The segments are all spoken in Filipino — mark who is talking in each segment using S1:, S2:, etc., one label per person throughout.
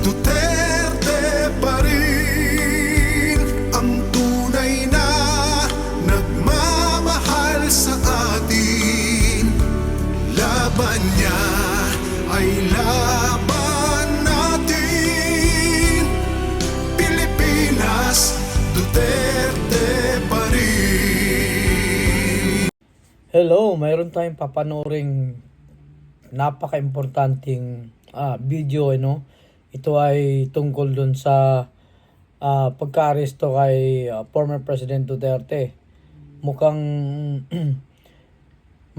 S1: Duterte pa Ang tunay na nagmamahal sa atin. Laban niya ay laban natin. Pilipinas Duterte pa
S2: Hello, mayroon tayong papanooring napaka-importanting ah, video ano. Ito ay tungkol dun sa ah, pagka-aresto kay ah, former President Duterte. Mukhang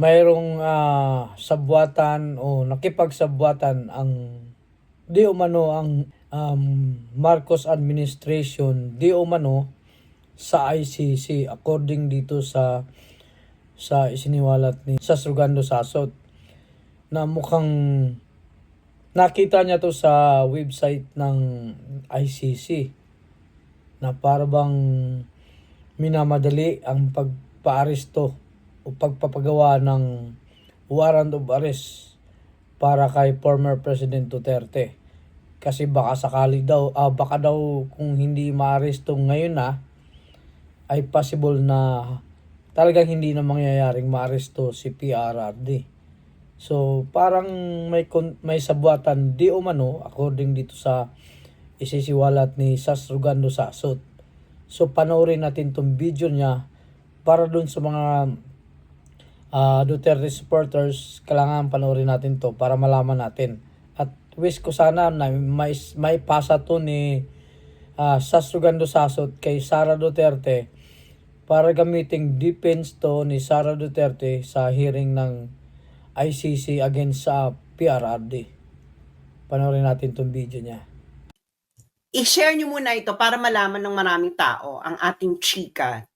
S2: mayroong ah, sabwatan o nakipagsabwatan ang di umano ang um, Marcos administration di umano sa ICC according dito sa sa isiniwalat ni Sasrugando Sasot na mukhang nakita niya to sa website ng ICC na para bang minamadali ang pagpaaresto o pagpapagawa ng warrant of arrest para kay former President Duterte. Kasi baka sakali daw, ah, baka daw kung hindi maaresto ngayon na, ay possible na talagang hindi na mangyayaring maaresto si PRRD. So, parang may may sabwatan di umano according dito sa isisiwalat ni Sasrugando Sasot. So, panoorin natin tong video niya para dun sa mga ah, Duterte supporters, kailangan panoorin natin to para malaman natin. At wish ko sana na may, may pasa to ni ah, Sasrugando Sasot kay Sara Duterte para gamiting defense to ni Sara Duterte sa hearing ng ICC against sa PRRD. Panoorin natin tong video niya.
S3: i-share nyo muna ito para malaman ng maraming tao ang ating chika.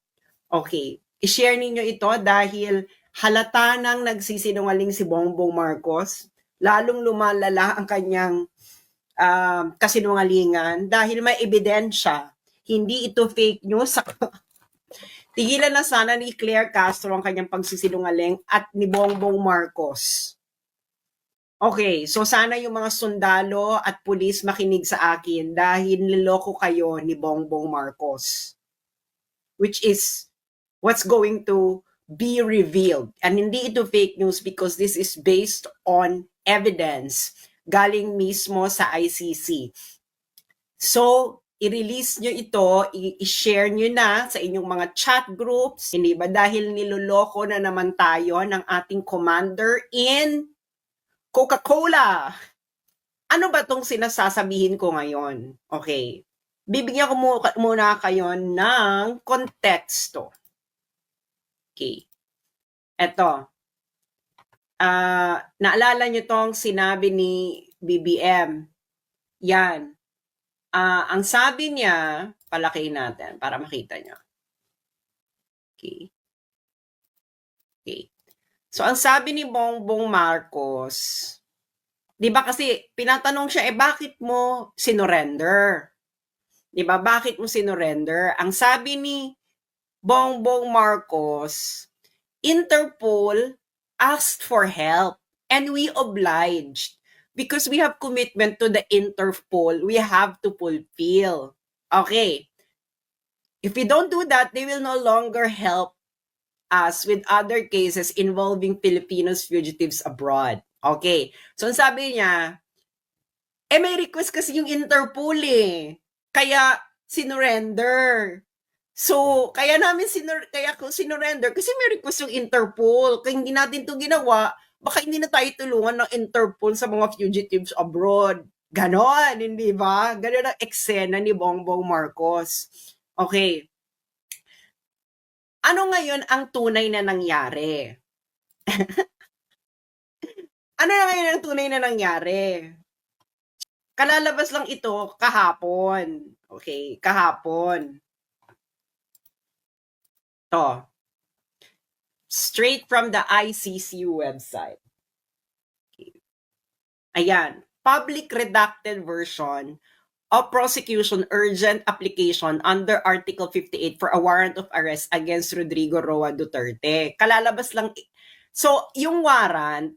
S3: Okay. I-share ninyo ito dahil halata nang nagsisinungaling si Bongbong Marcos. Lalong lumalala ang kanyang um, kasinungalingan dahil may ebidensya. Hindi ito fake news. Tigilan na sana ni Claire Castro ang kanyang pagsisinungaling at ni Bongbong Marcos. Okay, so sana yung mga sundalo at pulis makinig sa akin dahil niloko kayo ni Bongbong Marcos. Which is what's going to be revealed. And hindi ito fake news because this is based on evidence galing mismo sa ICC. So, i-release nyo ito, i-share nyo na sa inyong mga chat groups. Hindi ba dahil niloloko na naman tayo ng ating commander in Coca-Cola. Ano ba tong sinasasabihin ko ngayon? Okay. Bibigyan ko mu- muna kayo ng konteksto. Okay. Eto. Ah, naalala nyo tong sinabi ni BBM. Yan. Ah, ang sabi niya, palaki natin para makita nyo. Okay. Okay. So, ang sabi ni Bongbong Marcos, di ba kasi pinatanong siya, eh bakit mo sinurrender? Di ba, bakit mo sinurrender? Ang sabi ni Bongbong Marcos, Interpol asked for help and we obliged because we have commitment to the Interpol. We have to fulfill. Okay. If we don't do that, they will no longer help us with other cases involving Filipinos fugitives abroad. Okay. So, ang sabi niya, eh may request kasi yung Interpol eh. Kaya sinurrender. So, kaya namin sinur kaya ko sinurrender kasi may request yung Interpol. Kaya hindi natin to ginawa, baka hindi na tayo tulungan ng Interpol sa mga fugitives abroad. Ganon, hindi ba? Ganon ang eksena ni Bongbong Marcos. Okay. Ano ngayon ang tunay na nangyari? ano na ngayon ang tunay na nangyari? Kalalabas lang ito kahapon. Okay, kahapon. To. Straight from the ICC website. Okay. Ayan. Public redacted version of prosecution urgent application under Article 58 for a warrant of arrest against Rodrigo Roa Duterte. Kalalabas lang. So, yung warrant,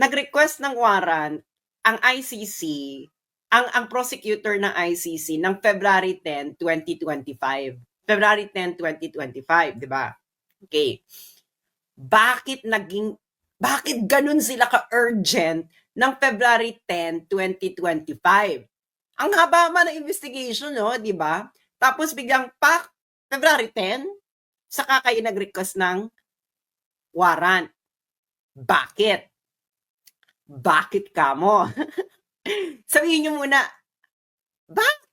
S3: nag-request ng warrant ang ICC ang ang prosecutor ng ICC ng February 10, 2025. February 10, 2025, 'di ba? Okay. Bakit naging bakit ganun sila ka-urgent ng February 10, 2025? Ang haba man ng investigation, no, 'di ba? Tapos biglang pak February 10, saka kayo nag-request ng warrant. Bakit? Bakit ka mo? Sabihin nyo muna, bakit?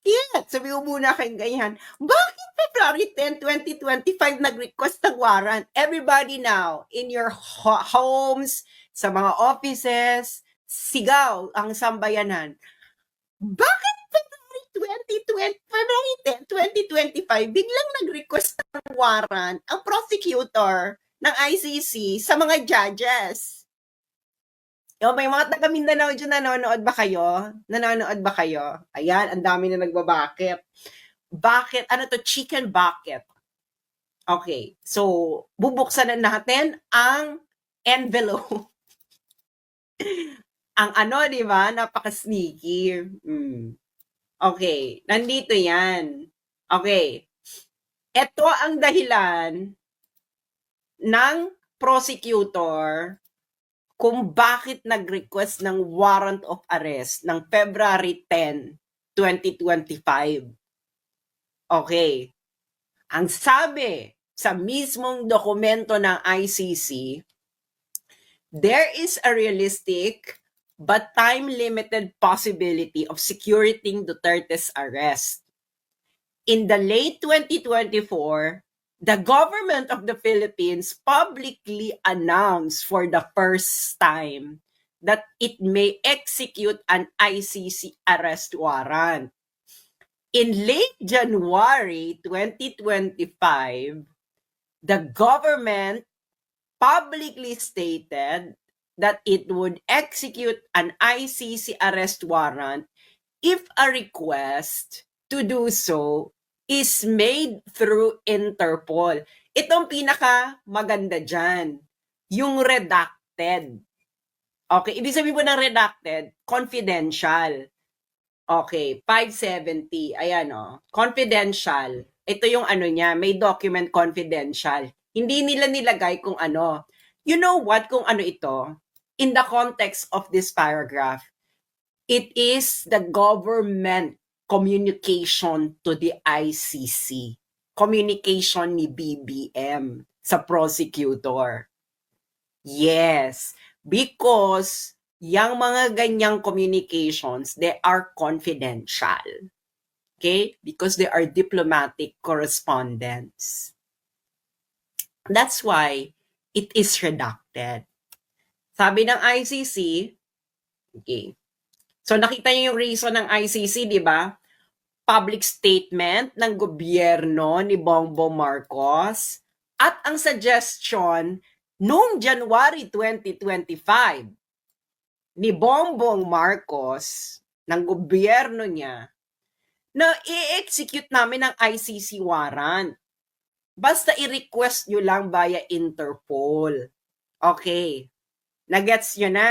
S3: Sabi mo muna kayong ganyan, bakit February 10, 2025 nag-request ng warrant? Everybody now, in your ho- homes, sa mga offices, sigaw ang sambayanan. Bakit February 2020, February 10, 2025, biglang nag-request ng warrant ang prosecutor ng ICC sa mga judges? Yo, may mga taga Mindanao dyan nanonood ba kayo? Nanonood ba kayo? Ayan, ang dami na nagbabakit. Bakit? Ano to? Chicken bucket. Okay. So, bubuksan na natin ang envelope. ang ano, di ba? Napaka-sneaky. Mm. Okay. Nandito yan. Okay. Ito ang dahilan ng prosecutor kung bakit nag-request ng warrant of arrest ng February 10, 2025. Okay. Ang sabi sa mismong dokumento ng ICC, there is a realistic but time-limited possibility of securing Duterte's arrest. In the late 2024, the government of the Philippines publicly announced for the first time that it may execute an ICC arrest warrant. In late January 2025, the government publicly stated that it would execute an ICC arrest warrant if a request to do so is made through Interpol. Itong pinaka maganda dyan, yung redacted. Okay, ibig sabihin po ng redacted, confidential. Okay, 570, ayan o, confidential. Ito yung ano niya, may document confidential. Hindi nila nilagay kung ano. You know what, kung ano ito? In the context of this paragraph, it is the government communication to the ICC. Communication ni BBM sa prosecutor. Yes, because yung mga ganyang communications, they are confidential. Okay? Because they are diplomatic correspondence. That's why it is redacted. Sabi ng ICC, okay, So nakita niyo yung reason ng ICC, di ba? Public statement ng gobyerno ni Bongbong Marcos at ang suggestion noong January 2025 ni Bongbong Marcos ng gobyerno niya na i-execute namin ang ICC warrant. Basta i-request nyo lang via Interpol. Okay. Nagets nyo na.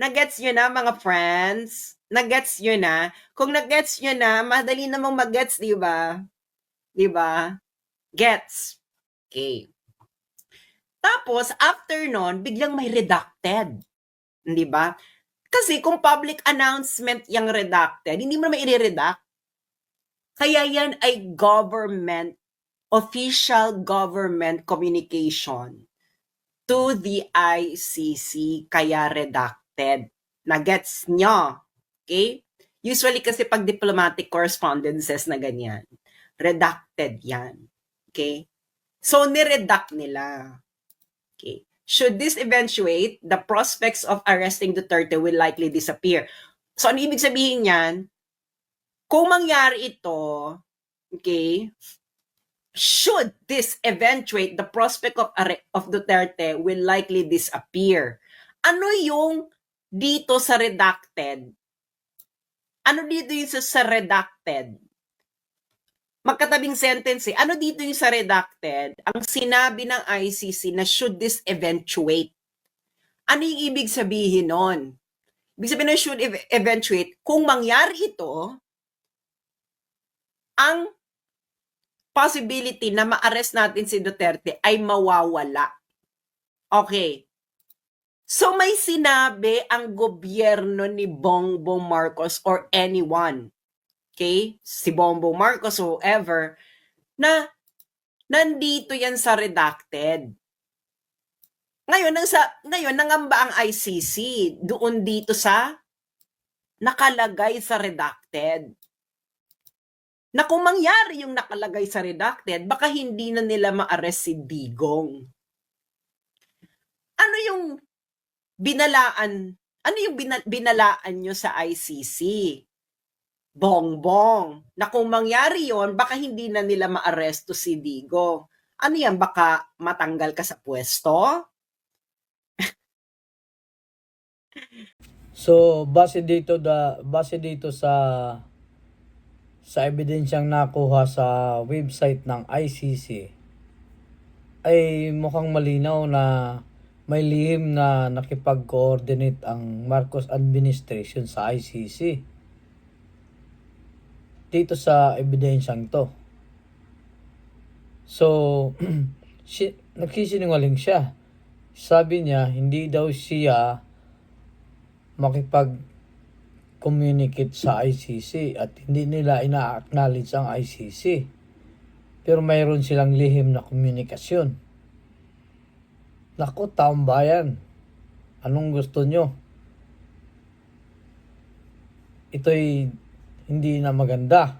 S3: Nagets nyo na mga friends? Nagets nyo na? Kung nagets nyo na, madali namang magets, di ba? Di ba? Gets. Okay. Tapos, after nun, biglang may redacted. Di ba? Kasi kung public announcement yung redacted, hindi mo naman i-redact. Kaya yan ay government, official government communication to the ICC, kaya redacted redacted. Na-gets nyo. Okay? Usually kasi pag diplomatic correspondences na ganyan, redacted yan. Okay? So, niredact nila. Okay. Should this eventuate, the prospects of arresting Duterte will likely disappear. So, ano ibig sabihin yan? Kung mangyari ito, okay, should this eventuate, the prospect of, of Duterte will likely disappear. Ano yung dito sa redacted, ano dito yung sa, sa redacted? Magkatabing sentence eh. Ano dito yung sa redacted? Ang sinabi ng ICC na should this eventuate. Ano yung ibig sabihin nun? Ibig sabihin ng should ev- eventuate, kung mangyari ito, ang possibility na ma-arrest natin si Duterte ay mawawala. Okay. So may sinabi ang gobyerno ni Bongbong Marcos or anyone, okay, si Bongbong Marcos or whoever, na nandito yan sa redacted. Ngayon, nang sa, ngayon, nangamba ang ICC doon dito sa nakalagay sa redacted. Na kung mangyari yung nakalagay sa redacted, baka hindi na nila ma-arrest si Digong. Ano yung binalaan, ano yung bina- binalaan nyo sa ICC? Bongbong. Na kung mangyari yon baka hindi na nila ma-arresto si Digong. Ano yan, baka matanggal ka sa pwesto?
S2: So, base dito da base dito sa sa ebidensyang nakuha sa website ng ICC ay mukhang malinaw na may lihim na nakipag-coordinate ang Marcos administration sa ICC dito sa ebidensyang to. So, si, nagsisinungaling siya. Sabi niya, hindi daw siya makipag communicate sa ICC at hindi nila ina-acknowledge ang ICC. Pero mayroon silang lihim na komunikasyon. Naku, taong bayan. Anong gusto nyo? Ito'y hindi na maganda.